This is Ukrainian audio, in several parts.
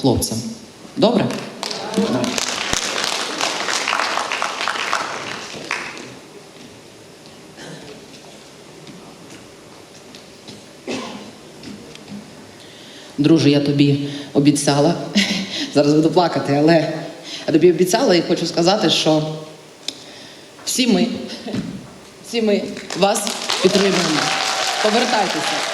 хлопцям. Добре? Давай. Друже, я тобі обіцяла. Зараз буду плакати, але я тобі обіцяла і хочу сказати, що всі ми, всі ми вас підтримуємо. Повертайтеся.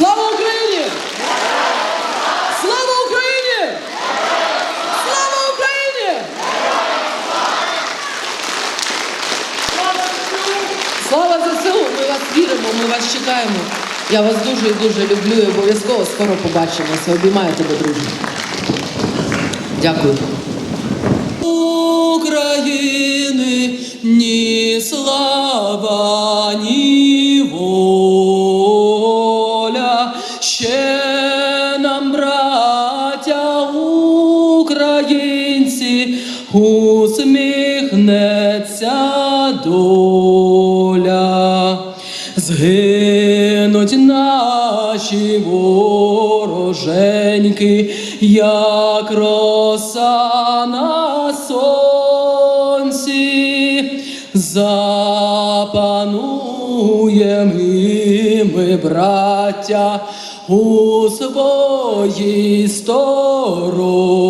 Слава Україні! Слава Україні! Слава Україні! Слава ЗСУ! Ми вас віримо, ми вас чекаємо. Я вас дуже і дуже люблю і обов'язково скоро побачимося. Обіймаю тебе, друже. Дякую. України ні слава, ні воля. Ще нам, браття українці, усміхнеться доля. Згинуть наші вороженьки, як роса на сонці, запануєм і ми, браття, у своїй сторонці,